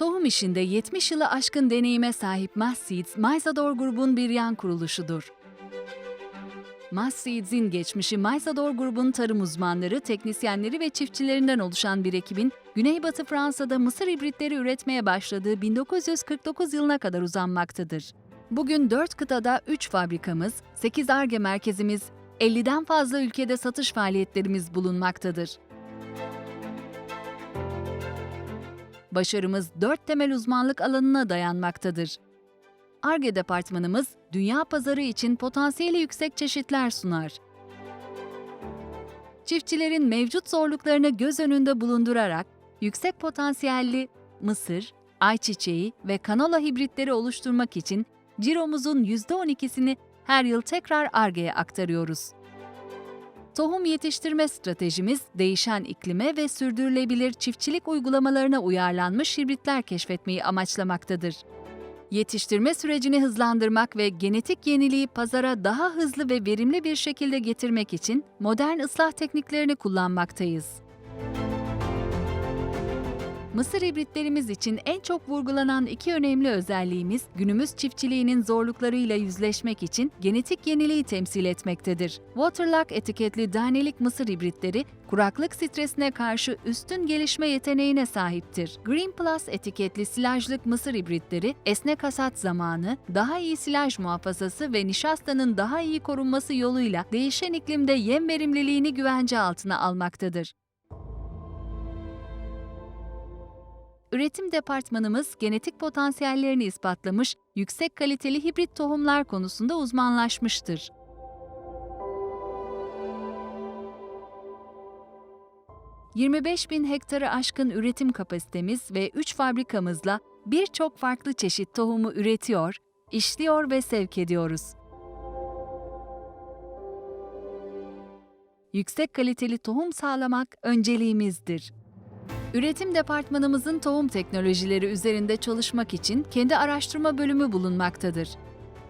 Tohum işinde 70 yılı aşkın deneyime sahip Mass Seeds, Maysador grubun bir yan kuruluşudur. Mass Seeds'in geçmişi Maysador grubun tarım uzmanları, teknisyenleri ve çiftçilerinden oluşan bir ekibin Güneybatı Fransa'da mısır hibritleri üretmeye başladığı 1949 yılına kadar uzanmaktadır. Bugün 4 kıtada 3 fabrikamız, 8 ARGE merkezimiz, 50'den fazla ülkede satış faaliyetlerimiz bulunmaktadır. Başarımız dört temel uzmanlık alanına dayanmaktadır. ARGE departmanımız, dünya pazarı için potansiyeli yüksek çeşitler sunar. Çiftçilerin mevcut zorluklarını göz önünde bulundurarak, yüksek potansiyelli mısır, ayçiçeği ve kanola hibritleri oluşturmak için ciromuzun %12'sini her yıl tekrar ARGE'ye aktarıyoruz. Tohum yetiştirme stratejimiz değişen iklime ve sürdürülebilir çiftçilik uygulamalarına uyarlanmış hibritler keşfetmeyi amaçlamaktadır. Yetiştirme sürecini hızlandırmak ve genetik yeniliği pazara daha hızlı ve verimli bir şekilde getirmek için modern ıslah tekniklerini kullanmaktayız. Mısır hibritlerimiz için en çok vurgulanan iki önemli özelliğimiz günümüz çiftçiliğinin zorluklarıyla yüzleşmek için genetik yeniliği temsil etmektedir. Waterlock etiketli danelik mısır hibritleri kuraklık stresine karşı üstün gelişme yeteneğine sahiptir. Green Plus etiketli silajlık mısır hibritleri esnek hasat zamanı, daha iyi silaj muhafazası ve nişastanın daha iyi korunması yoluyla değişen iklimde yem verimliliğini güvence altına almaktadır. Üretim departmanımız genetik potansiyellerini ispatlamış, yüksek kaliteli hibrit tohumlar konusunda uzmanlaşmıştır. ...25 bin hektarı aşkın üretim kapasitemiz ve 3 fabrikamızla birçok farklı çeşit tohumu üretiyor, işliyor ve sevk ediyoruz. Yüksek kaliteli tohum sağlamak önceliğimizdir. Üretim departmanımızın tohum teknolojileri üzerinde çalışmak için kendi araştırma bölümü bulunmaktadır.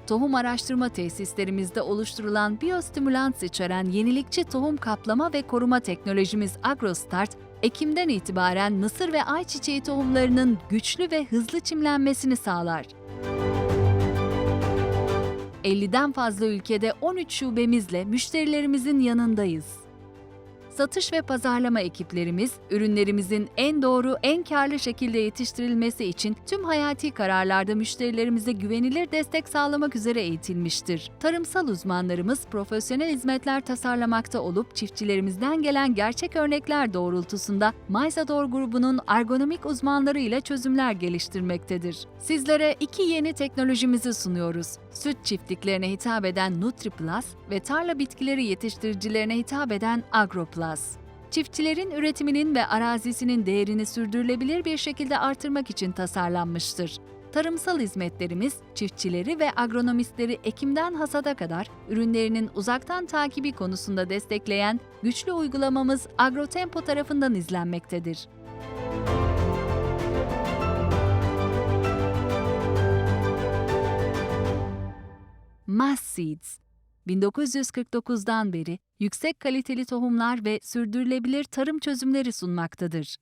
Tohum araştırma tesislerimizde oluşturulan biyostimülans içeren yenilikçi tohum kaplama ve koruma teknolojimiz AgroStart, Ekim'den itibaren mısır ve ayçiçeği tohumlarının güçlü ve hızlı çimlenmesini sağlar. 50'den fazla ülkede 13 şubemizle müşterilerimizin yanındayız satış ve pazarlama ekiplerimiz, ürünlerimizin en doğru, en karlı şekilde yetiştirilmesi için tüm hayati kararlarda müşterilerimize güvenilir destek sağlamak üzere eğitilmiştir. Tarımsal uzmanlarımız profesyonel hizmetler tasarlamakta olup çiftçilerimizden gelen gerçek örnekler doğrultusunda Maysador grubunun ergonomik uzmanları ile çözümler geliştirmektedir. Sizlere iki yeni teknolojimizi sunuyoruz. Süt çiftliklerine hitap eden NutriPlus ve tarla bitkileri yetiştiricilerine hitap eden AgroPlus. Çiftçilerin üretiminin ve arazisinin değerini sürdürülebilir bir şekilde artırmak için tasarlanmıştır. Tarımsal hizmetlerimiz, çiftçileri ve agronomistleri ekimden hasada kadar ürünlerinin uzaktan takibi konusunda destekleyen güçlü uygulamamız Agrotempo tarafından izlenmektedir. Mass Seeds 1949'dan beri yüksek kaliteli tohumlar ve sürdürülebilir tarım çözümleri sunmaktadır.